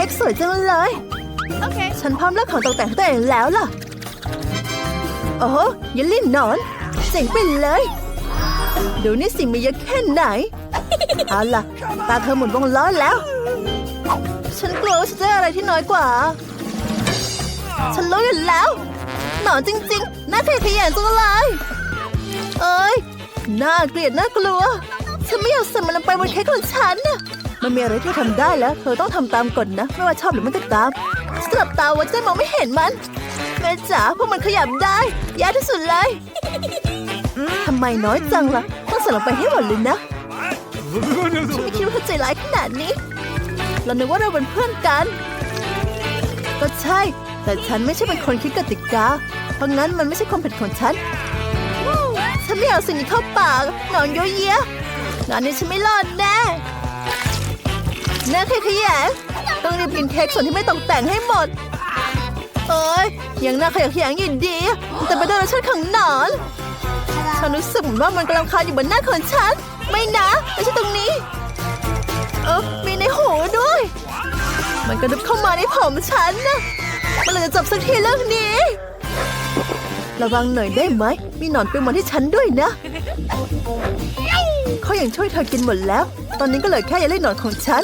ค้กสวยจังเลย Okay. ฉันพร้อมเลือกของตกแต่งให้ตัวเองแล้วล่ะ โอ้โหเยลลี่หนอน เจ๋งไปเลย ดูนี่สิมีเยอะแค่ไหน เอาล่ะ ตาเธอหมุนวงล้อแล้ว ฉันกลัวว่าฉันจะได้อะไรที่น้อยกว่า ฉันรู้อยู่แล้ว หนอนจริงๆน่าขยะแขยงจังเลยเอ้ย น่าเกลียดน่ากลัว ฉันไม่อยากใส่มันลงไปบนเค้กของฉันน่ะ มันมีอะไรที่ทำได้แล้ว เธอต้องทำตามกฎนะ ไม่ว่าชอบหรือไม่ก็ตามสลับตาไว่าจะมองไม่เห็นมันแม่จ๋าพวกมันขยับได้ยากที่สุดเลยทำไมน้อยจังล่ะต้องใส่ลงไปให้หมดเลยนะฉันไม่คิดว่าเธอใจร้ายขนาดนี้ เรานึกว่าเราเป็นเพื่อนกัน ก็ใช่ แต่ฉันไม่ใช่เป็นคนคิดกติกา เพราะงั้นมันไม่ใช่ความผิดของฉัน ฉันไม่เอาสิ่งนี้เข้าปากหนอนเยอะแยะงานนี้ฉันไม่รอดแน่ น่าขยะแยต้องรีบกินเค้กส่วนที่ไม่ตกแต่งให้หมดเอ้ยยังน่าขยะแขยงอยู่ดี แต่ไม่ได้รสชาติของหนอนฉันรู้สึกเหมือนว่ามันกำลังคานอยู่บนหน้าของฉัน ไม่นะไม่ใช่ตรงนี้ เออมีในหูด้วย มันกระดุบเข้ามาในผมฉันนะมันเลยจะจบสักทีเรื่องนี้ ระวังหน่อยได้ไหม มีหนอนไปหมดที่ฉันด้วยนะ เขายัางช่วยเธอกินหมดแล้ว ตอนนี้ก็เหลือแค่ยาเล่นหนอนของฉัน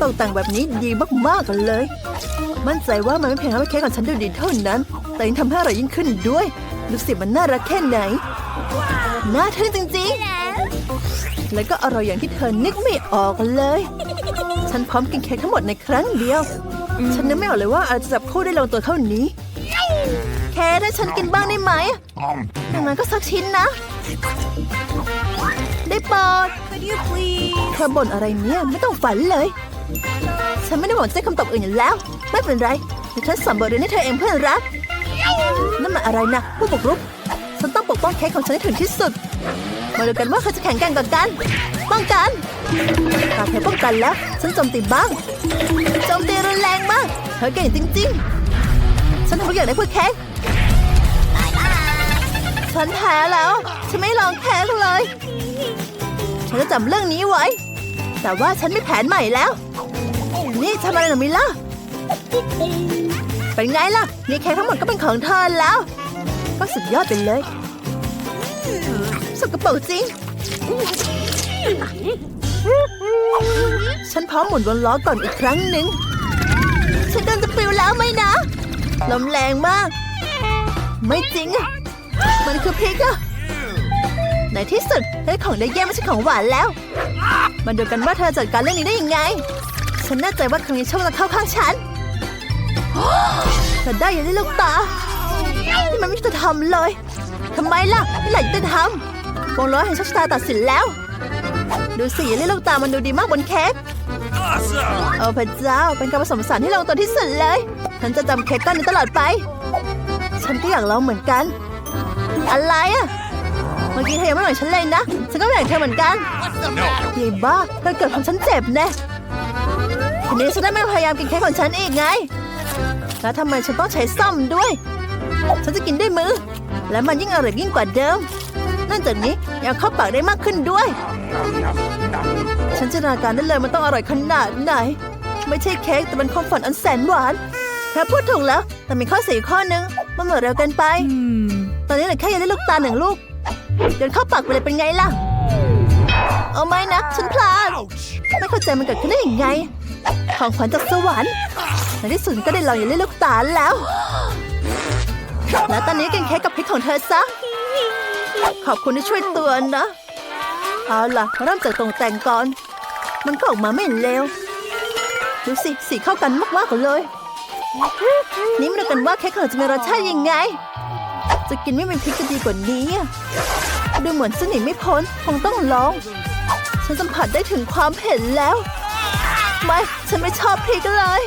ตกแต่งแบบนี้ดีมากๆกันเลย มั่นใจว่ามันไม่เพียงทำให้เค้กของฉันดูดีเท่านั้น แต่ยังทำให้อร่อยยิ่งขึ้นด้วยดูสิมันน่ารักแค่ไหน น่าทึ่งจริงๆ แล้วก็อร่อยอย่างที่เธอนึกไม่ออกเลย ฉันพร้อมกินเค้กทั้งหมดในครั้งเดียว ฉันนึกไม่ออกเลยว่าอาจจะจับคู่ได้ลงตัวเท่านี้ แค่ถ้าฉันกินบ้างได้ไหมอย่างนั้นก็สักชิ้นนะ ได้โปอด Could you please? เธอบ่นอะไรเนี่ยไม่ต้องฝันเลย ฉันไม่ได้หวังจะได้คำตอบอื่นอยู่แล้ว ไม่เป็นไรเดี๋ยวฉันสอนบทเรียนให้เธอเองเพื่อนรัก นั่นมันอะไรนะผู้บุกรุก ฉันต้องปกป้องเค้กของฉันให้ถึงที่สุด มาดูกันว่าใครจะแข่งกันกว่ากัน ป้องกันหากเธอป้องกันแล้ว ฉันโจมตีบ้าง โจมตีรุนแรงมาก เธอเก่งจริง ๆ ฉันทำทุกอย่างได้เพื่อเค้กฉันแพ้แล้ว ฉันไม่ลองเค้กเลย ฉันจะจำเรื่องนี้ไว้ แต่ว่าฉันมีแผนใหม่แล้ว นี่ทำอะไรหรอมิล่ะ เป็นไงล่ะ นี่เค้กทั้งหมดก็เป็นของเธอแล้ว ก็สุดยอดไปเลย สกปรกจริง ฉันพร้อมหมุนวงล้อก่อนอีกครั้งหนึ่ง ฉันกำลังจะปลิวแล้วไหมนะ ลมแรงมาก ไม่จริงอะมันคือพริกอะใน ที่สุดได้ของได้เยี่ยมไม่ใช่ของหวานแล้ว มาดูกันว่าเธอจัดการเรื่องนี้ได้ยังไง ฉันแน่ใจว่าครั้งนี้โชคจะเข้าข้างฉันเธอได้อยังได้ลูกตานี่มันไม่ยุติธรรมเลยทำไมล่ะไม่หลายยุติธรรมวงล้อแห่งโชคชะตาตัดสินแล้ว ดูสิอย่าเล่นลูกตามันดูดีมากบนเค้ก Awesome! โอ้พระเจ้าเป็นการผสมผสานที่ลงตัวที่สุดเลย ฉันจะจำเค้กก้อนนี้ตลอดไป ฉันก็อยากลองเหมือนกัน อะไรอะ เมื่อกี้เธอยังไม่เหมือนฉันเลยนะ ฉันก็ไม่อยากเธอเหมือนกัน No! ยายบ้าเธอเกิดทำฉันเจ็บแน่ทีนี้ฉันได้ไม่พยายามกินเค้กของฉันอีกไง แล้วทำไมฉันต้องใช้ซ่อมด้วย ฉันจะกินด้วยมือ และมันยิ่งอร่อยยิ่งกว่าเดิมนอกจากนี้ยังเอาเข้าปากได้มากขึ้นด้วย ฉันจินตนาการได้เลยมันต้องอร่อยขนาดไหน ไม่ใช่เค้กแต่เป็นความฝันอันแสนหวานเธอพูดถูกแล้ว แต่มีข้อเสียข้อนึง มันหมดเร็วเกินไป ตอนนี้เหลือแค่ยังได้ลูกตาหนึ่งลูก เดินเข้าปากไปเลยเป็นไงล่ะ เอาไหมนะ ฉันพลาด Ouch! ไม่เข้าใจมันเกิดขึ้นได้ยังไง ของขวัญจากสวรรค์ในที่สุดก็ได้ลองอย่าเล่นลูกตาแล้ว แล้วตอนนี้กินเค้กกับพริกของเธอซะ ขอบคุณที่ช่วยเตือนนะ เอาล่ะเริ่มจากตรงแต่งก่อน มันก็ออกมาไม่เลวดูสิสีเข้ากันมากๆกว่าเลย นี่มาดูกันว่าเค้กของเราจะมีรสชาติยังไง จะกินไม่เป็นพริกจะดีกว่านี้ดูเหมือนจะหนีไม่พ้นคงต้องลอง ฉันสัมผัสได้ถึงความเผ็ดแล้ว ไม่ ฉันไม่ชอบพริกเลย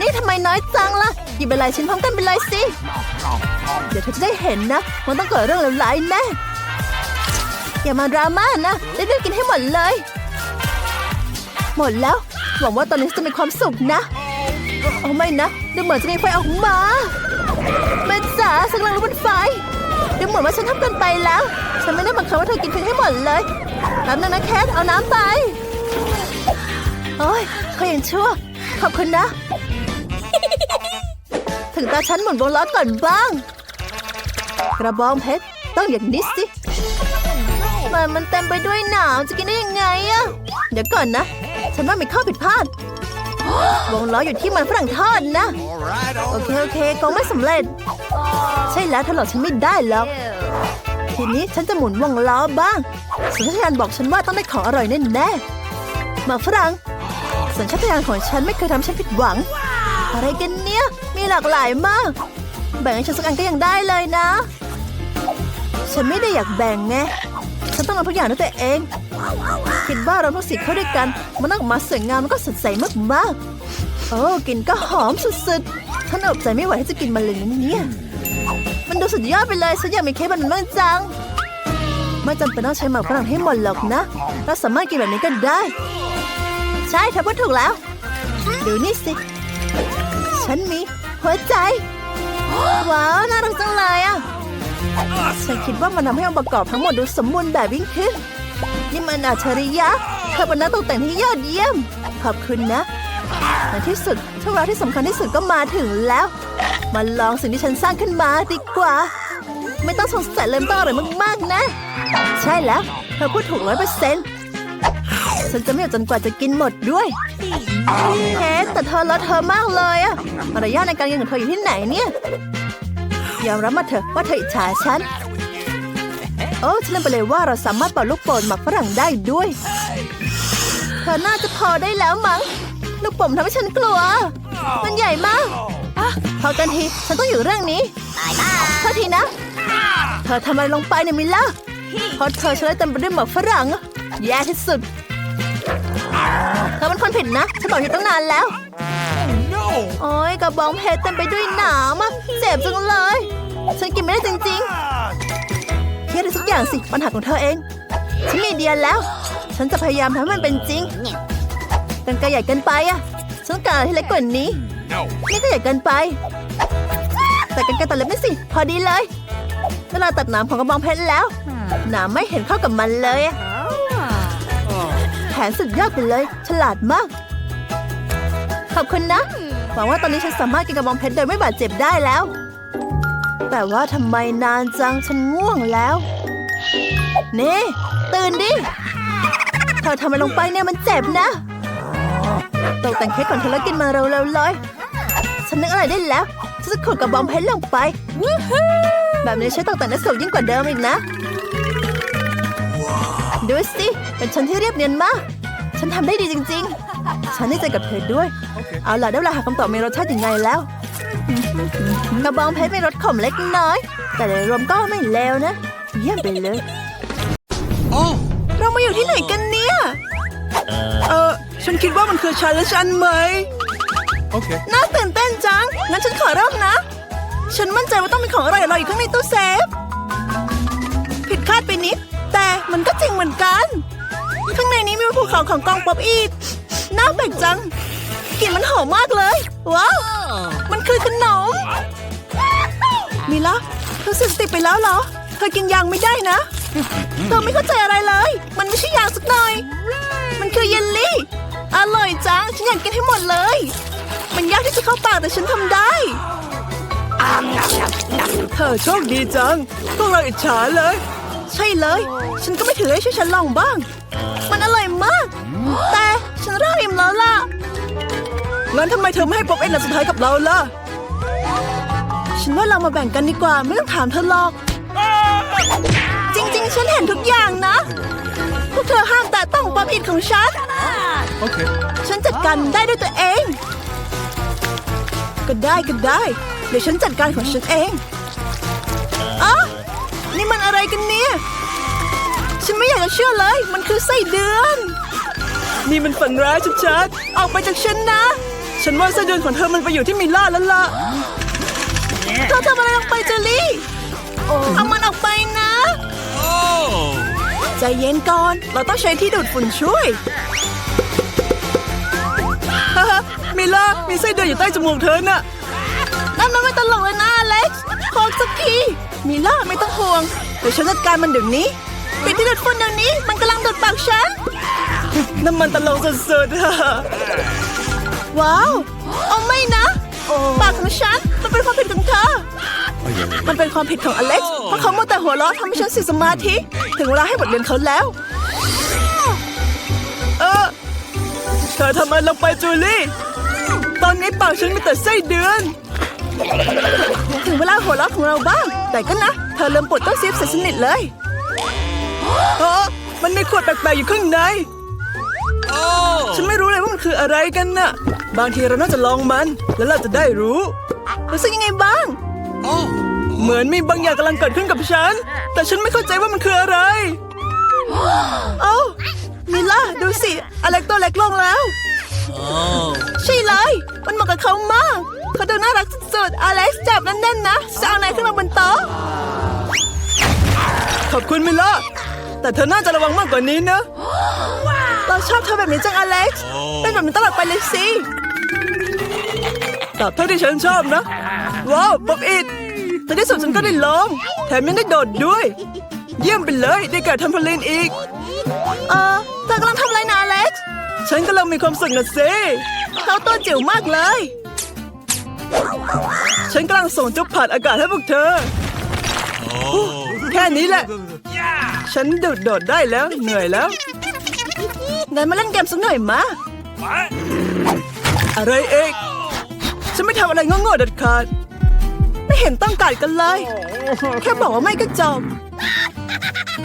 นี่ทำไมน้อยจังล่ะ หยิบไปหลายชิ้นพร้อมกันไปเลยสิ เดี๋ยวเธอจะได้เห็นนะ มันต้องเกิดเรื่องเลวร้ายแน่ อย่ามาดราม่านะเรื่องกินให้หมดเลย หมดแล้ว หวังว่าตอนนี้จะมีความสุขนะโอ้ไม่นะ ดูเหมือนจะมีไฟออกมา แม่จ๋าสักลังลุกเป็นไฟดูเหมือนว่าฉันทำเกินไปแล้ว ฉันไม่ได้บังคับว่าเธอกินเพียงให้หมดเลยแป๊บนึงนะแคทเอาน้ำไป โอ้ยเขายังชั่ว ขอบคุณนะ ถึงตาฉันหมุนวงล้อก่อนบ้าง กระบองเพชรต้องอย่างนี้สิมันมันเต็มไปด้วยหนาวจะกินได้ยังไงอะเดี๋ยวก่อนนะ ฉันว่ามีข้อผิดพลาด วงล้ออยู่ที่มันฝรั่งทอดนะ All right, โอ all เค โอเคคงไม่สำเร็จ ใช่แล้วเธอหลอกฉันไม่ได้หรอก ทีนี้ฉันจะหมุนวงล้อบ้างสัญชาตญาณบอกฉันว่าต้องได้ของอร่อยแน่แน่ๆหมากฝรั่งสัญชาตญาณของฉันไม่เคยทำฉันผิดหวัง อะไรกันเนี่ย มีหลากหลายมาก แบ่งให้ฉันสักอันก็ยังได้เลยนะ ฉันไม่ได้อยากแบ่งไง ฉันต้องทำทุกอย่างด้วยตัวเอง คิดว่าเราทั้งสี่เข้าด้วยกัน มันต้องมาสวยงามแล้วก็สดใสมากๆ โอ้กลิ่นก็หอมสุดๆ ฉันอดใจไม่ไหวที่จะกินมันเลยนะเนี่ย มันดูสุดยอดไปเลย ฉันอยากมีเค้กแบบนั้นบ้างจัง ไม่จำเป็นต้องใช้หมากฝรั่งให้หมดหรอกนะ เราสามารถกินแบบนี้ก็ได้ ใช่เธอพูดถูกแล้ว ดูนี่สิ ฉันมีหัวใจ ว้าว น่ารักจังเลยอะ ฉันคิดว่ามันทำให้องค์ประกอบทั้งหมดดูสมบูรณ์แบบยิ่งขึ้น นี่มันอัจฉริยะเธอเป็นนักตกแต่งที่ยอดเยี่ยม ขอบคุณนะในที่สุดช่วงเวลาที่สำคัญที่สุดก็มาถึงแล้ว มาลองสิ่งที่ฉันสร้างขึ้นมาดีกว่า ไม่ต้องสงสัยเลยมันต้องอร่อยมากๆนะ ใช่แล้วเธอพูดถูกร้อยเปอร์เซ็นต์ฉันจะไม่หยุดจนกว่าจะกินหมดด้วยเฮ้แต่เธอเลอะเธอมากเลยอะมารยาทในการกินของเธออยู่ที่ไหนเนี่ย ยอมรับมาเถอะว่าเธออิจฉาฉัน โอ้ฉันลืมไปเลยว่าเราสามารถเป่าลูกโป่งหมักฝรั่งได้ด้วย เธอน่าจะพอได้แล้วมั้ง ลูกโป่งทำให้ฉันกลัว มันใหญ่มากอะพอกันที ฉันต้องอยู่เรื่องนี้โทษทีนะ เธอทำอะไรลงไปเนี่ยมิลล่าเพราะเธอช่วยเต็มไปด้วยหมักฝรั่ง แย่ที่สุดเธอเป็นคนผิดนะ ฉันบอกอยู่ตั้งนานแล้ว no! โอ้ยกระบองเพชรเต็มไปด้วยหนามอะเจ็บจังเลย ฉันกินไม่ได้จริงๆเครียดอะไรสักอย่างสิ ปัญหาของเธอเอง ฉันมีไอเดียแล้ว ฉันจะพยายามทำให้มันเป็นจริง กันไกรใหญ่เกินไปอะฉันต้องการอะไรที่เล็กกว่านี้ No! นี่ก็ใหญ่เกินไป แต่กันไกรตัดเล็บนี่สิ พอดีเลย เวลาตัดหนามของกระบองเพชรแล้ว หนามไม่เห็นเข้ากับมันเลยอะแผนสุดยอดไปเลย ฉลาดมาก ขอบคุณนะ หวังว่าตอนนี้ฉันสามารถกินกระบองเพชรโดยไม่บาดเจ็บได้แล้ว แต่ว่าทำไมนานจังฉันง่วงแล้ว นี่ ตื่นดิเธอทำอะไรลงไปเนี่ยมันเจ็บนะตกแต่งเค้กก่อนเธอแล้วกินมาเร็วๆเลยฉันนึกอะไรได้แล้วฉันจะขุดกระบองเพชรลงไปแบบนี้ใช้ตกแต่งได้สวยยิ่งกว่าเดิมอีกนะดูสิเป็นฉันที่เรียบเนียนมาก ฉันทำได้ดีจริง ๆ ฉันได้ใจกับเธอด้วย เอาล่ะได้เวลาหาคำตอบมีรสชาติยังไงแล้วกระบองเพชรมีรสขมเล็กน้อย แต่โดยรวมก็ไม่เลวนะ เยี่ยมไปเลย Oh! เรามาอยู่ที่ไหนกันเนี่ย เออฉันคิดว่ามันคือชาและฉันไหม Okay. น่าตื่นเต้นจัง งั้นฉันขอเริ่มนะ ฉันมั่นใจว่าต้องมีของอร่อยๆอยู่ข้างในตู้เซฟ ผิดคาดไปนิด แต่มันก็จริงเหมือนกัน ข้างในนี้มีภูเขาของกองป๊อปอีทน่าแปลกจัง กลิ่นมันหอมมากเลย ว้าว มันคือขนมมีละเธอเสพติดไปแล้วเหรอ เธอกินยางไม่ได้นะ เธอไม่เข้าใจอะไรเลย มันไม่ใช่ยางสักหน่อย มันคือเยลลี่ อร่อยจัง ฉันอยากกินให้หมดเลย มันยากที่จะเข้าปากแต่ฉันทำได้เธอโชคดีจัง พวกเราอิจฉาเลย ใช่เลย ฉันก็ไม่ถือให้ช่วยฉันลองบ้าง มันอร่อยมาก แต่ฉันเริ่มอิ่มแล้วล่ะ งั้นทำไมเธอไม่ให้ป๊อปเอ็นอันสุดท้ายกับเราล่ะ ฉันว่าเรามาแบ่งกันดีกว่าไม่ต้องถามเธอหรอก จริง ๆ ฉันเห็นทุกอย่างนะ พวกเธอห้ามแต่ต้องป๊อปอินของฉัน Okay. ฉันจัดการมันได้ด้วยตัวเอง ก็ได้ก็ได้ เดี๋ยวฉันจัดการของฉันเองอ๋อนี่มันอะไรกันเนี่ย ฉันไม่อยากจะเชื่อเลย มันคือไส้เดือน นี่มันฝันร้ายชัดๆ ออกไปจากฉันนะ ฉันว่าไส้เดือนของเธอมันไปอยู่ที่มิลล่าแล้วล่ะเธอทำอะไรลงไปเจอรี่เอามันออกไปนะ Oh! ใจเย็นก่อน เราต้องใช้ที่ดูดฝุ่นช่วยฮ่าฮ่ามิลล่ามีไส้เดือนอยู่ใต้จมูกเธอน่ะนั่นมันไม่ตลกเลยนะอเล็กซ์พอสักทีมิลล่าไม่ต้องห่วงเดี๋ยวฉันจัดการมันเดี๋ยวนี้ปิดที่ดูดฝุ่นเดี๋ยวนี้ มันกำลังดูดปากฉันน้ำมันตลกสุดๆฮ่าฮ่า ว้าวเอาไม่นะปากของฉันมันเป็นความผิดของเธอ มันเป็นความผิดของอเล็กซ์เพราะเขามัวแต่หัวเราะทำให้ฉันเสียสมาธิ ถึงเวลาให้บทเรียนเขาแล้ว เออเธอทำอะไรลงไปจูลี่ตอนนี้ปากฉันมีแต่ไส้เดือน ถึงเวลาหัวเราะของเราบ้าง แต่ก็นะ เธอเริ่มปวดต้นซีฟเสียสนิทเลยเออมันมีขวดแปลกๆอยู่ข้างใน Oh! ฉันไม่รู้เลยว่ามันคืออะไรกันน่ะ บางทีเราน่าจะลองมัน แล้วเราจะได้รู้รู้สึกยังไงบ้าง Oh! เหมือนมีบางอย่างกำลังเกิดขึ้นกับฉัน แต่ฉันไม่เข้าใจว่ามันคืออะไร เอ้ามิล่าดูสิ อเล็กตัวเล็กลงแล้ว Oh! ใช่เลย มันเหมาะกับเขามาก เขาดูน่ารักสุดๆ อเล็กซ์จับแน่นๆนะจะเอาไหนขึ้นมาบนโต๊ะขอบคุณมิล่าแต่เธอน่าจะระวังมากกว่านี้นะ เราชอบเธอแบบนี้จังอเล็กซ์ เป็นแบบนี้ตลอดไปเลยสิ ตอบเท่าที่ฉันชอบนะ ว้าวป๊อบอิดในที่สุดฉันก็ได้ลอง แถมยังได้โดดด้วย เยี่ยมไปเลยได้แก่ทำพลินอีก เออเธอกำลังทำอะไรนะอเล็กซ์ฉันกำลังมีความสุขนะสิเขาตัวจิ๋วมากเลย ฉันกำลังส่งจุ๊บผ่านอากาศให้พวกเธอ Oh! แค่นี้แหละ ฉันโดดโดดได้แล้วเหนื่อยแล้วงั้นมาเล่นเกมสักหน่อยมา What? อะไรเอกฉันไม่ทำอะไรโง่ๆเด็ดขาด ไม่เห็นต้องการกันเลย แค่บอกว่าไม่ก็จบ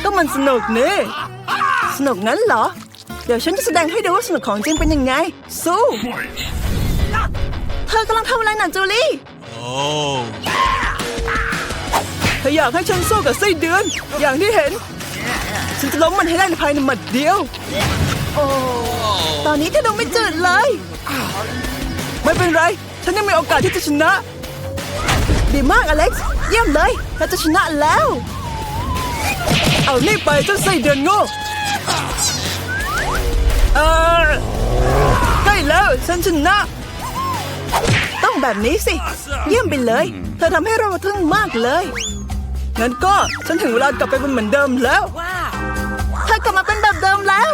ก็มันสนุกนี่สนุกงั้นเหรอ เดี๋ยวฉันจะแสดงให้ดูว่าสนุกของจริงเป็นยังไง สู้ เธอกำลังทำอะไรน่ะจูลี่ Oh! เธออยากให้ฉันสู้กับไส้เดือน อย่างที่เห็น ฉันจะล้มมันให้ได้ในภายในหมัดเดียว ตอนนี้เธอดูไม่จืดเลย ไม่เป็นไร ฉันยังมีโอกาสที่จะชนะ ดีมากอเล็กซ์ เยี่ยมเลยเธอจะชนะแล้ว เอานี่ไปเจ้าไส้เดือนโง่เออใกล้แล้วฉันชนะ ต้องแบบนี้สิ เยี่ยมไปเลย เธอทำให้เราทึ่งมากเลย งั้นก็ฉันถึงเวลากลับไปเป็นเหมือนเดิมแล้ว เธอกลับมาเป็นแบบเดิมแล้ว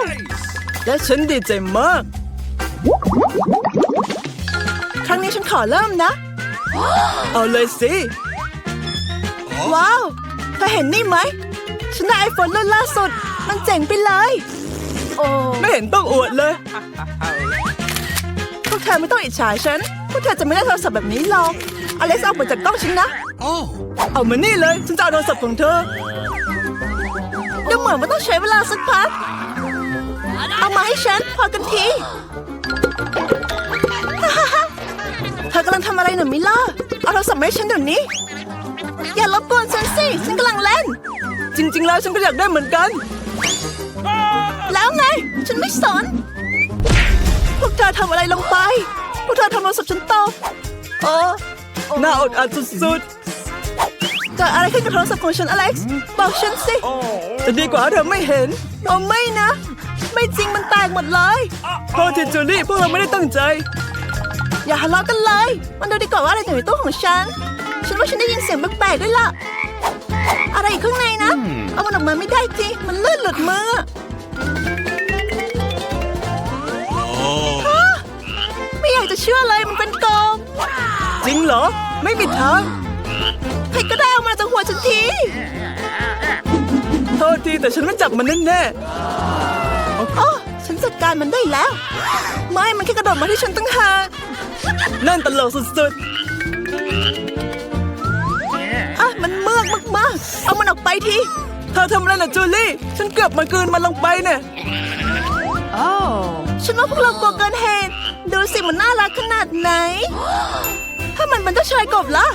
และฉันดีใจมาก ครั้งนี้ฉันขอเริ่มนะ เอาเลยสิ ว้าวเธอเห็นนี่ไหม ฉันได้ไอโฟนรุ่นล่าสุด มันเจ๋งไปเลย โอ้ ไม่เห็นต้องอวดเลย พวกเธอไม่ต้องอิจฉาฉัน พวกเธอจะไม่ได้โทรศัพท์แบบนี้หรอก อเล็กซ์เอาไปจากกล้องฉันนะ Oh! เอามานี่เลย ฉันจะเอาโทรศัพท์ของเธอดูเหมือนว่าต้องใช้เวลาสักพัก เอามาให้ฉัน พอกันทีเธอกำลังทำอะไรหนูมิล่าเอาโทรศัพท์มาให้ฉันเดี๋ยวนี้ อย่ารบกวนฉันสิ ฉันกำลังเล่น จริง ๆ แล้วฉันก็อยากได้เหมือนกัน แล้วไง ฉันไม่สน พวกเธอทำอะไรลงไป พวกเธอทำโทรศัพท์ฉันตกโอ้น่าอดอัดสุดๆเกิดอะไรขึ้นกับโทรศัพท์ของฉันอเล็กซ์ บอกฉันสิ จะดีกว่าถ้าเธอไม่เห็น เอาไม่นะ ไม่จริงมันแตกหมดเลยโทษทีจูลี่พวกเราไม่ได้ตั้งใจ อย่าทะเลาะกันเลย มันดูดีกว่าว่าอะไรอยู่ในตู้ของฉัน ฉันว่าฉันได้ยินเสียงแปลกๆด้วยล่ะ อะไรอยู่ข้างในนะ เอามันออกมาไม่ได้จริง มันลื่นหลุดมือ Oh! ไม่อยากจะเชื่อเลยมันเป็นกองจริงเหรอ ไม่มีทางใครก็ได้เอามาจากหัวฉันที โทษทีแต่ฉันไม่จับมันแน่ๆโอ้ฉันจัดการมันได้แล้ว ไม่มันแค่กระโดดมาที่ฉันตั้งหากนั่นตลกสุดๆอะมันเมือกมากๆ เอามันออกไปที เธอทำอะไรน่ะจูลี่ ฉันเกือบมากลืนมันลงไปเนี่ยฉันว่าพวกเรากลัวเกินเหตุ ดูสิมันน่ารักขนาดไหน ถ้ามันเป็นเจ้าชายกบล่ะ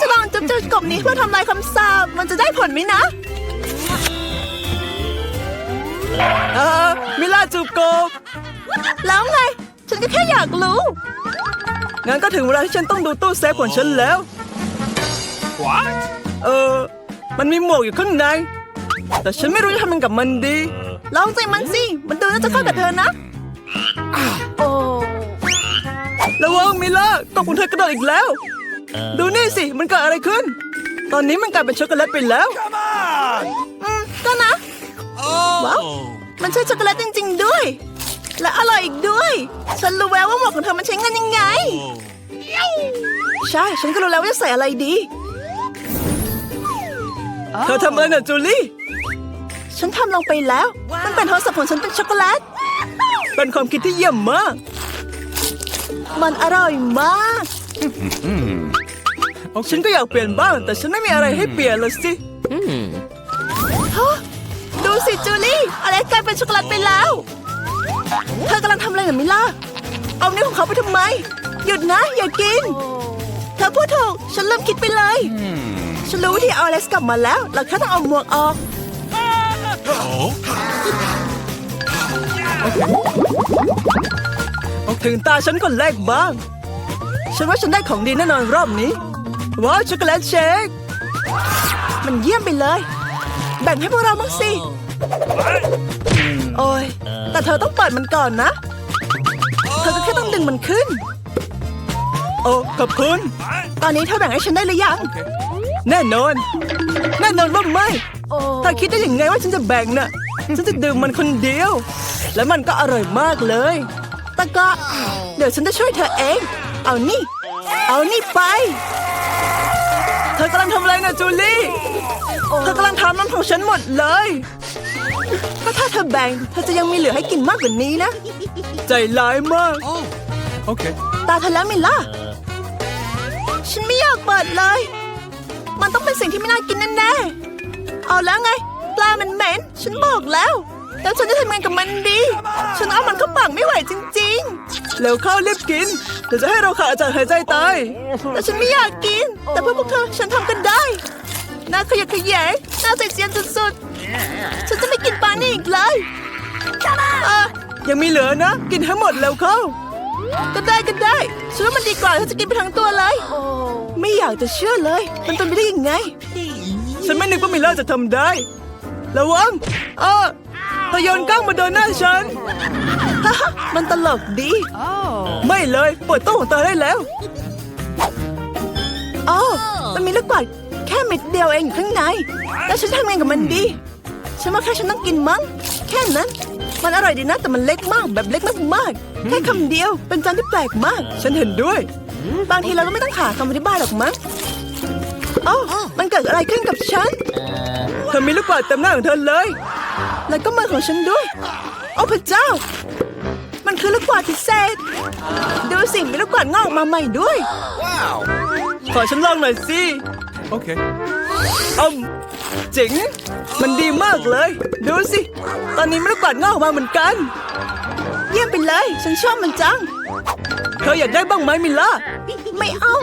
จะลองจับเจ้ากบนี้เพื่อทำลายคำสาปมันจะได้ผลไหมนะเออมิลาจูบกบแล้วไง ฉันก็แค่อยากรู้ งั้นก็ถึงเวลาที่ฉันต้องดูตู้เซฟของฉันแล้ว What? เออ มันมีหมวกอยู่ข้างใน แต่ฉันไม่รู้จะทำยังไงกับมันดี ลองใจมันสิ มันดูน่าจะเข้ากับเธอนะ โอ้ระวังมิล่ากบของเธอกระโดดอีกแล้ว ดูนี่สิ มันเกิดอะไรขึ้น ตอนนี้มันกลายเป็นช็อกโกแลตไปแล้ว Come on! อืมก็นะ Oh! มันใช่ช็อกโกแลตจริง ๆ ด้วย และอร่อยอีกด้วย ฉันรู้แล้วว่าหมวกของเธอมันใช้งานยังไง Oh. ใช่ ฉันก็รู้แล้วว่าจะใส่อะไรดี เธอทำอะไรน่ะจูลี่ ฉันทำลงไปแล้ว มันเป็นโทรศัพท์ของฉันเป็นช็อกโกแลต เป็นความคิดที่เยี่ยมมาก มันอร่อยมากฉันก็อยากเปลี่ยนบ้าง แต่ฉันไม่มีอะไรให้เปลี่ยนเลยสิฮะ ดูสิจูลี่อะไรกลายเป็นช็อกโกแลตไปแล้ว เธอกำลังทำอะไรกับมิล่าเอานิ้วของเขาไปทำไม หยุดนะ อย่ากิน เธอพูดถูก ฉันเริ่มคิดไปเลย ฉันรู้วิธีเอาเล็กซ์กลับมาแล้ว เราแค่ต้องเอาหมวกออก ถึงตาฉันคนแรกบ้าง ฉันว่าฉันได้ของดีแน่นอนรอบนี้ ว้าวช็อกโกแลตเชค มันเยี่ยมไปเลย แบ่งให้พวกเราบ้างสิ โอ้ย แต่เธอต้องเปิดมันก่อนนะ เธอก็แค่ต้องดึงมันขึ้น โอ้ขอบคุณ What? ตอนนี้เธอแบ่งให้ฉันได้หรือยัง แน่นอน แน่นอนว่าไม่เธอคิดได้ยังไงว่าฉันจะแบ่งน่ะ ฉันจะดื่มมันคนเดียว แล้วมันก็อร่อยมากเลยแต่ก็เดี๋ยวฉันจะช่วยเธอเอง เอานี่ เอานี่ไป เธอกำลังทำอะไรนะจูลี่ เธอกำลังทำน้ำของฉันหมดเลยก็ ถ้าเธอแบ่งเธอจะยังมีเหลือให้กินมากกว่านี้นะ ใจร้ายมาก Okay. ตาเธอแล้วมิลล่าฉันไม่อยากเปิดเลย มันต้องเป็นสิ่งที่ไม่น่ากินแน่ๆ เอาแล้วไง ปลามันเหม็น ฉันบอกแล้ว แล้วฉันจะทำยังไงกับมันดี ฉันเอามันเข้าปากไม่ไหวจริงๆ แล้วเข้ารีบกินเดี๋ยวจะให้เราขาดอากาศหายใจตาย แต่ฉันไม่อยากกิน แต่เพื่อพวกเธอฉันทำกันได้ น่าขยะแขยงน่าใส่เสียนสุดๆ ฉันจะไม่กินปลานี่อีกเลยอะยังมีเหลือนะ กินให้หมดแล้วเข้า ก็ได้ก็ได้ฉันว่ามันดีกว่าถ้าจะกินไปทั้งตัวเลย ไม่อยากจะเชื่อเลย มันเป็นไปได้ยังไง ฉันไม่นึกว่ามิลเลอร์จะทำได้ ระวังเออเธอโยนกล้องมาโดนหน้าฉันฮ่าฮ่ามันตลกดี ไม่เลยเปิดตู้ของเธอได้แล้วอ๋อมันมีลูกบาศก์แค่ เม็ดเดียวเองอยู่ข้างใน แล้วฉันทำไงกับมันดี ฉันว่าแค่ฉันต้องกินมั้ง แค่นั้น มันอร่อยดีนะแต่มันเล็กมากแบบเล็กมากๆ แค่คำเดียวเป็นจานที่แปลกมาก ฉันเห็นด้วย บางทีเราก็ไม่ต้องหาคำอธิบายหรอกมั้งอ๋อมันเกิดอะไรขึ้นกับฉัน เธอมีลูกบาศก์เต็มหน้าของเธอเลย แล้วก็มือของฉันด้วย โอ้พระเจ้า มันคือลูกกวาดพิเศษดูสิมีลูกกวาดงอกมาใหม่ด้วย Wow. ขอฉันลองหน่อยสิ Okay. อืมเจ๋ง มันดีมากเลย ดูสิ ตอนนี้มีลูกกวาดงอกมาเหมือนกัน เยี่ยมไปเลย ฉันชอบมันจัง เธออยากได้บ้างไหมมิลล่า ไม่เอา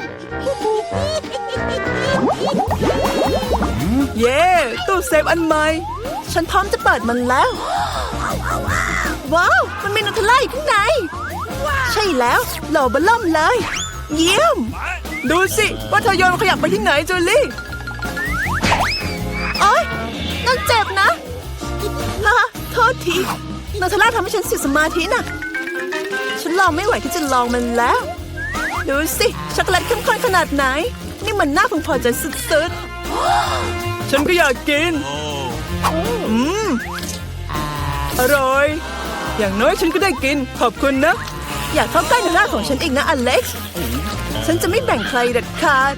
เย้ตู้เซฟอันใหม่ ฉันพร้อมจะเปิดมันแล้ว ว้าว มันมีนูเทลล่าอยู่ข้างใน ใช่แล้วหล่อเบลล่มเลย เยี่ยม ดูสิ ว่าเธอโยนขยะไปที่ไหนจูลี่โอ๊ยนั่นเจ็บนะฮ่าโทษทีนูเทลล่าทำให้ฉันเสียสมาธิน่ะ ฉันลองไม่ไหวที่จะลองมันแล้ว ดูสิ ช็อกโกแลตเข้มข้นขนาดไหน นี่มันน่าพึงพอใจสุดๆ ฉันก็อยากกิน Oh. อืม อร่อย อย่างน้อยฉันก็ได้กิน ขอบคุณนะ อยากเข้าใกล้หน้าของฉันอีกนะอเล็กซ์ ฉันจะไม่แบ่งใครเด็ดขาด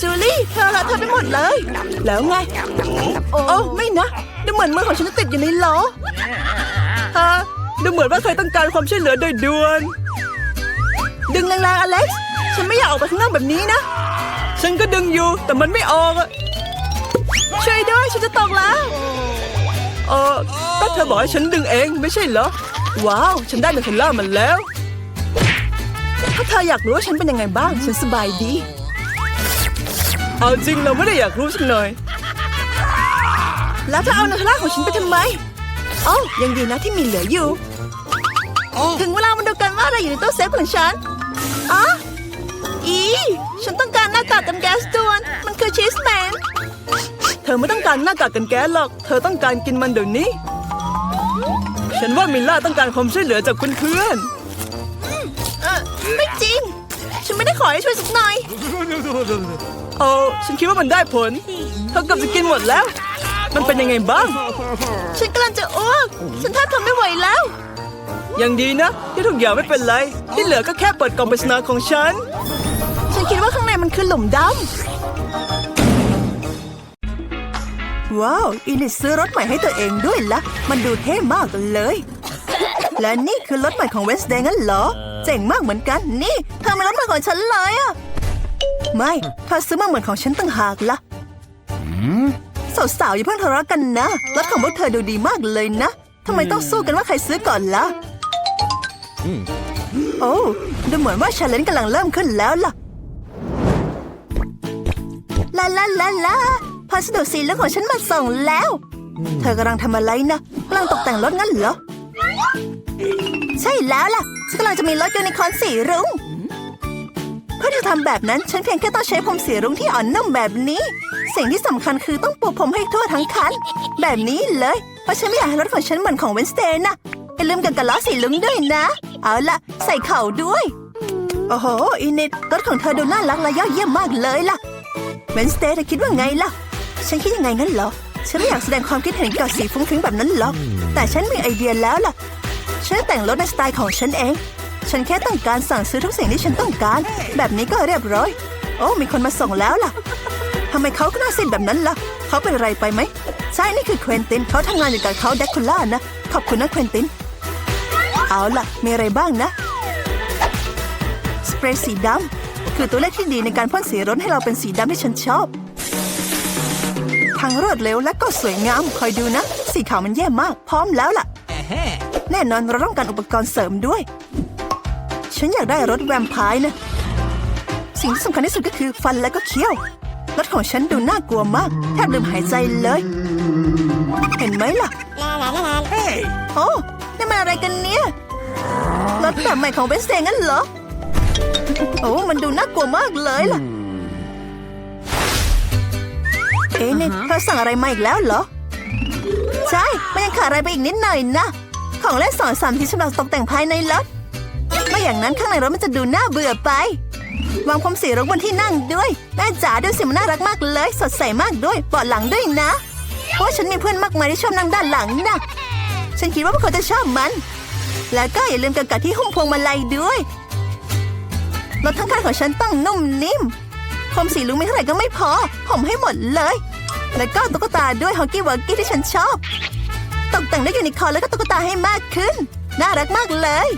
จูลี่เธอละเธอไปหมดเลย แล้วไง โอ้ไม่นะ ดูเหมือนมือของฉันจะติดอยู่ในล้อฮะดูเหมือนว่าใครต้องการความช่วยเหลือโดยด่วน ดึงแรงๆอเล็กซ์ ฉันไม่อยากออกไปข้างนอกแบบนี้นะ ฉันก็ดึงอยู่แต่มันไม่ออกอะช่วยด้วยฉันจะตกแล้ว เออก็เธอบอกให้ฉันดึงเองไม่ใช่เหรอ ว้าว ฉันได้เนูเทลล่ามันแล้ว ถ้าเธออยากรู้ว่าฉันเป็นยังไงบ้าง ฉันสบายดี เอาจริงเราไม่ได้อยากรู้สักหน่อย แล้วเธอเอานูเทลล่าของฉันไปทำไมโอ้ายังดีนะที่มีเหลืออยู่ ถึงเวลามาดูกันว่าอะไรอยู่ในตู้เซฟของฉันอ๋ออีฉันต้องการหน้ากากกันแก๊สด่วน มันคือชีสแมน เธอไม่ต้องการหน้ากากกันแก๊สหรอก เธอต้องการกินมันเดี๋ยวนี้ ฉันว่ามิลล่าต้องการความช่วยเหลือจากเพื่อนๆ ไม่จริง ฉันไม่ได้ขอให้ช่วยสักหน่อยโอ้ฉันคิดว่ามันได้ผล เธอเกือบจะกินหมดแล้ว มันเป็นยังไงบ้าง ฉันกำลังจะอ้วก ฉันแทบทำไม่ไหวแล้ว ยังดีนะ ที่ทุกอย่างไม่เป็นไร ที่เหลือก็แค่เปิดกล่องปริศนาของฉัน ฉันคิดว่าข้างในมันคือหลุมดำ ว้าว อินิสซื้อรถใหม่ให้ตัวเองด้วยละ มันดูเท่มากเลย และนี่คือรถใหม่ของเวสเดย์งั้นเหรอ เจ๋งมากเหมือนกัน นี่เธอเป็นรถใหม่ของฉันเลยอะไม่เธอซื้อมาเหมือนของฉันต่างหากละสาวๆอย่าเพิ่งทะเลาะกันนะรถของพวกเธอดูดีมากเลยนะทำไมต้องสู้กันว่าใครซื้อก่อนล่ะโอ้ดูเหมือนว่าชาเลนจ์กำลังเริ่มขึ้นแล้วล่ะลาลาลาลาพัสดุสีเหลืองของฉันมาส่งแล้ว เธอกำลังทำอะไรนะกำลังตกแต่งรถงั้นเหรอ ใช่แล้วล่ะ ฉันกำลังจะมีรถยูนิคอร์นสีรุ้งเพื่อจะทำแบบนั้นฉันเพียงแค่ต้องใช้ผมสีรุ้งที่อ่อนนุ่มแบบนี้ สิ่งที่สำคัญคือต้องปูพรมให้ทั่วทั้งคัน แบบนี้เลย เพราะฉันไม่อยากให้รถของฉันเหมือนของเวนสเตย์นะอย่าลืมกันกันล้อสีลุงด้วยนะ เอาล่ะ ใส่เข่าด้วย โอ้โหอินิดรถของเธอดูน่ารักและยอดเยี่ยมมากเลยล่ะเวนสเตย์เธอคิดว่าไงล่ะ ฉันคิดยังไงงั้นเหรอฉันไม่อยากแสดงความคิดเห็นกับสีฟุ้งฟิ้งแบบนั้นหรอก แต่ฉันมีไอเดียแล้วล่ะ ฉันแต่งรถในสไตล์ของฉันเอง ฉันแค่ต้องการสั่งซื้อทุกสิ่งที่ฉันต้องการ แบบนี้ก็เรียบร้อย โอ้ มีคนมาส่งแล้วล่ะทำไมเขาก็น่าสิ้นแบบนั้นล่ะ เขาเป็นอะไรไปไหม ใช่นี่คือเควินติน เขาทำงานอยู่กับเขาแดกคูล่านะ ขอบคุณนะเควินติน เอาล่ะ มีอะไรบ้างนะ สเปรย์สีดำคือตัวเลขที่ดีในการพ่นสีรถให้เราเป็นสีดำที่ฉันชอบ ทั้งรวดเร็วและก็สวยงาม คอยดูนะ สีขาวมันแย่มาก พร้อมแล้วล่ะ แน่นอนเราต้องการอุปกรณ์เสริมด้วย ฉันอยากได้รถแวมไพร์นะ สิ่งที่สำคัญที่สุดก็คือฟันและก็เขี้ยว รถของฉันดูน่ากลัวมาก แทบลืมหายใจเลย เห็นไหมล่ะ Hey! โอ้นี่มันอะไรกันเนี่ย รถแบบใหม่ของเบนซ์เซงั้นเหรอ โอ้มันดูน่ากลัวมากเลยล่ะ เอ๊ะนี่เธอสั่งอะไรมาอีกแล้วเหรอ ใช่ มันยังขาดอะไรไปอีกนิดหน่อยนะ ของเล่นสองสามที่สำหรับตกแต่งภายในรถไม่อย่างนั้นข้างในรถมันจะดูน่าเบื่อไปวางพรมสีรุ้งบนที่นั่งด้วยแม่จ๋าดูสิมันน่ารักมากเลย สดใสมากด้วยเบาะหลังด้วยนะเพราะว่าฉันมีเพื่อนมากมายที่ชอบนั่งด้านหลังนะฉันคิดว่าพวกเขาจะชอบมัน แล้วก็อย่าลืมกำกับที่หุ้มพวงมาลัยด้วยรถทั้งคันของฉันต้องนุ่มนิ่มพรมสีลุงไม่เท่าไหร่ก็ไม่พอผมให้หมดเลย แล้วก็ตุ๊กตาด้วยฮอกกี้วอกกี้ที่ฉันชอบ ตกแต่งด้วยยูนิคอร์นแล้วก็ตุ๊กตาให้มากขึ้น น่ารักมากเลย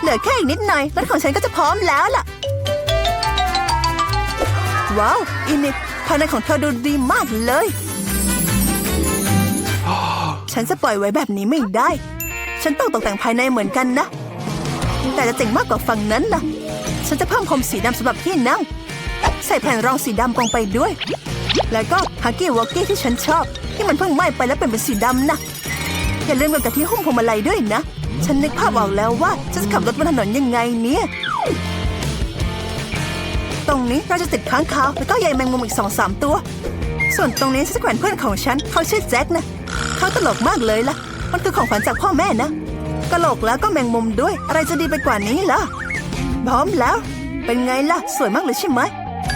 เหลือแค่อีกนิดหน่อยรถของฉันก็จะพร้อมแล้วล่ะ ว้าวอินิภายในของเธอดูดีมากเลย ฉันจะปล่อยไว้แบบนี้ไม่ได้ ฉันต้องตกแต่งภายในเหมือนกันนะ แต่จะเจ๋งมากกว่าฝั่งนั้นนะฉันจะเพิ่มพรมสีดำสำหรับที่นั่ง ใส่แผ่นรองสีดำลงไปด้วย แล้วก็ฮักกี้วอกกี้ที่ฉันชอบ ที่มันเพิ่งไหม้ไปแล้วเป็นเป็นสีดำนะอย่าลืมกับที่หุ้มพวงมาลัยด้วยนะ ฉันนึกภาพออกแล้วว่าฉันจะขับรถบนถนนยังไงเนี่ย ตรงนี้เราจะติดค้างคาวแล้วก็ใยแมงมุมอีกสองสามตัว ส่วนตรงนี้ฉันจะแขวนเพื่อนของฉันเขาชื่อแจ็คนะเขาตลกมากเลยล่ะ มันคือของขวัญจากพ่อแม่นะกะโหลกแล้วก็แมงมุมด้วย อะไรจะดีไปกว่านี้ล่ะพร้อมแล้ว เป็นไงล่ะ สวยมากเลยใช่ไหม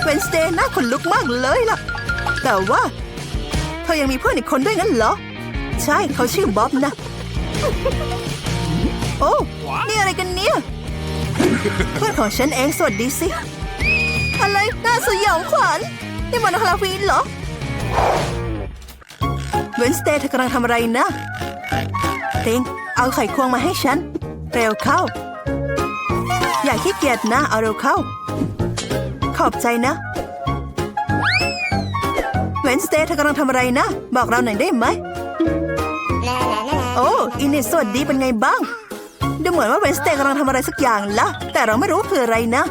เวนสเตย์น่าขนลุกมากเลยล่ะ แต่ว่า ธอยังมีเพื่อนอีกคนด้วยงั้นเหรอ ใช่เขาชื่อบ๊อบนะ โอ้นี่อะไรกันเนี่ย เพื่อนของฉันเองสวัสดีสิ อะไรน่าสยองขวัญนี่มันฮาโลวีนเหรอ เวนสเตย์เธอกำลังทำอะไรนะติงเอาไข่ควงมาให้ฉัน เร็วเข้า อย่าขี้เกียจนะ เอาเร็วเข้า ขอบใจนะเวนสเตย์เธอกำลังทำอะไรนะ บอกเราหน่อยได้ไหม โอ้อินิสสวัสดีเป็นไงบ้าง ดูเหมือนว่าเวนสเตย์กำลังทำอะไรสักอย่างละ แต่เราไม่รู้ว่าคืออะไรนะ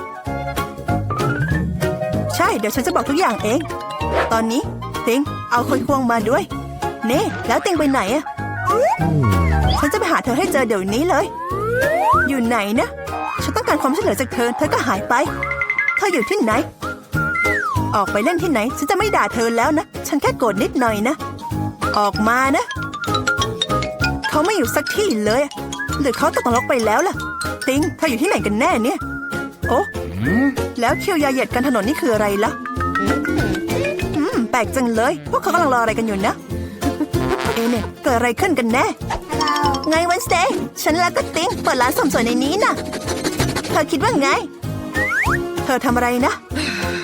ใช่ เดี๋ยวฉันจะบอกทุกอย่างเอง ตอนนี้ติงเอาคนควงมาด้วยเน่แล้วติงไปไหนอะฉันจะไปหาเธอให้เจอเดี๋ยวนี้เลย อยู่ไหนนะ ฉันต้องการความช่วยเหลือจากเธอ เธอก็หายไป เธออยู่ที่ไหน ออกไปเล่นที่ไหน ฉันจะไม่ด่าเธอแล้วนะ ฉันแค่โกรธนิดหน่อยนะ ออกมานะ เขาไม่อยู่สักที่เลย หรือเขาตกนรกไปแล้วล่ะ ติงเธออยู่ที่ไหนกันแน่เนี่ย โอ้แล้วเคิวยาเหยียดกันถนนนี่คืออะไรล่ะอืมแปลกจังเลย พวกเขากำลังรออะไรกันอยู่นะเอเนี่ยเกิดอะไรขึ้นกันแน่ไงวันสเตย์ฉันแล้วก็ติ้งเปิดร้านสมสวยในนี้น่ะ เธอคิดว่าไง เธอทำอะไรนะ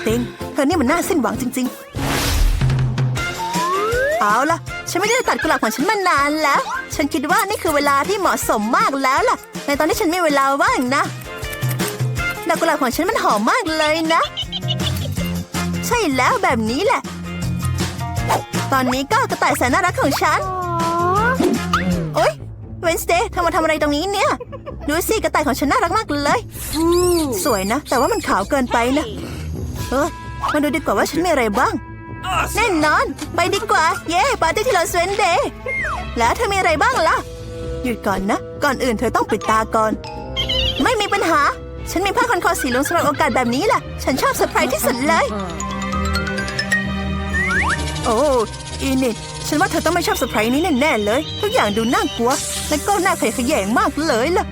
ติ้ง เธอนี่มันน่าสิ้นหวังจริง ๆ เอาล่ะ ฉันไม่ได้ตัดกุหลาบของฉันมานานแล้ว ฉันคิดว่านี่คือเวลาที่เหมาะสมมากแล้วล่ะ ในตอนที่ฉันมีเวลาว่างนะดอกกุหลาบของฉันมันหอมมากเลยนะ ใช่แล้วแบบนี้แหละ ตอนนี้ก็กระต่ายแสนน่ารักของฉันโอ๊ยเวนสเดย์เธอมาทำอะไรตรงนี้เนี่ย ดูสิกระต่ายของฉันน่ารักมากเลย สวยนะ แต่ว่ามันขาวเกินไปนะ เออ มาดูดีกว่าว่าฉันมีอะไรบ้าง แน่นอน ไปดีกว่า เย้ปาร์ตี้ที่ลอสเวนเดย์แล้วเธอมีอะไรบ้างล่ะ หยุดก่อนนะ ก่อนอื่นเธอต้องปิดตาก่อน ไม่มีปัญหา ฉันมีผ้าพันคอสีเหลืองสำหรับโอกาสแบบนี้แหละ ฉันชอบเซอร์ไพรส์ที่สุดเลย โอ้อีนิดฉันว่าเธอต้องไม่ชอบเซอร์ไพรส์นี้แน่ๆเลย ทุกอย่างดูน่ากลัว และก็น่าขยะแขยงมากเลยล่ะ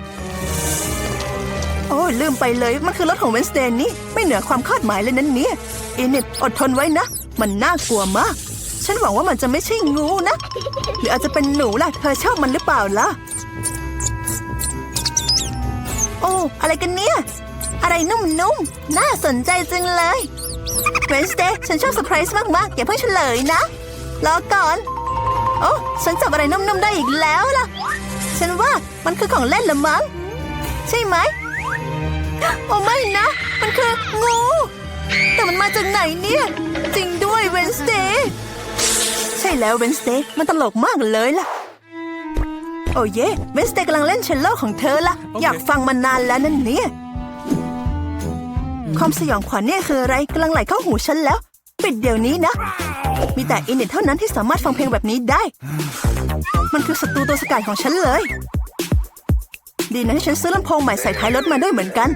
โอ้ยลืมไปเลย มันคือรถของเวนสเดย์นี่ ไม่เหนือความคาดหมายเลยนั้นเนี่ยอีนิดอดทนไว้นะ มันน่ากลัวมาก ฉันหวังว่ามันจะไม่ใช่งูนะ หรืออาจจะเป็นหนูล่ะ เธอชอบมันหรือเปล่าล่ะ โอ้อะไรกันเนี่ย อะไรนุ่มๆ น่าสนใจจังเลยเวนสเดย์ฉันชอบเซอร์ไพรส์มากๆ อย่าเพิ่งเฉลยนะ รอก่อน โอ้ฉันจับอะไรนุ่มๆได้อีกแล้วล่ะ ฉันว่ามันคือของเล่นละมั้ง ใช่ไหม โอ้ไม่นะ มันคืองู แต่มันมาจากไหนเนี่ย จริงด้วยเวนสเดย์ใช่แล้วเวนสเดย์มันตลกมากเลยล่ะ โอ้เย่เวนสเดย์กำลังเล่นเชลโลของเธอละโอเคอยากฟังมานานแล้วนั่นเนี่ย ความสยองขวัญเนี่ยคืออะไรกำลังไหลเข้าหูฉันแล้ว ปิดเดี๋ยวนี้นะ มีแต่อินเน็ตเท่านั้นที่สามารถฟังเพลงแบบนี้ได้ มันคือศัตรูตัวสกัดของฉันเลยดีนะที่ฉันซื้อลำโพงใหม่ใส่ท้ายรถมาด้วยเหมือนกัน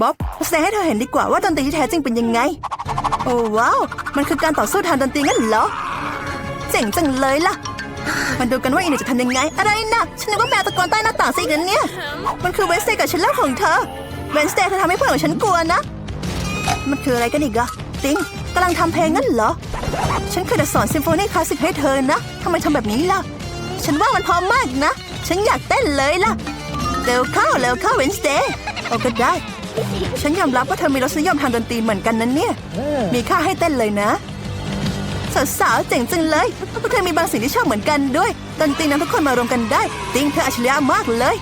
บ๊อบแสดงให้เธอเห็นดีกว่าว่าดนตรีที่แท้จริงเป็นยังไง โอ้ว้าว มันคือการต่อสู้ทางดนตรีงั้นเหรอ เจ๋งจังเลยล่ะมาดูกันว่าอินจะทำยังไง อะไรนะฉันนึกว่าแมวตะโกนใต้หน้าต่างสิกันเนี่ย มันคือเวนสเตย์กับฉันเล่าของเธอ เวนสเตย์เธอทำให้เพื่อนของฉันกลัวนะ มันคืออะไรกันอีกอะติงกำลังทำเพลงงั้นเหรอ ฉันเคยจะสอนซิมโฟนีคลาสสิกให้เธอนะทำไมทำแบบนี้ล่ะ ฉันว่ามันพร้อมมากนะ ฉันอยากเต้นเลยล่ะ เร็วเข้าเร็วเข้าเวนสเตย์โอ้ก็ได้ ฉันยอมรับว่าเธอมีรสนิยมทางดนตรีเหมือนกันนั้นเนี่ย มีค่าให้เต้นเลยนะ สาวๆเจ๋งจังเลยพวกเธอมีบางสิ่งที่ชอบเหมือนกันด้วย ดนตรีนั้นทุกคนมารวมกันได้ ติงเธออัจฉริยะมากเลย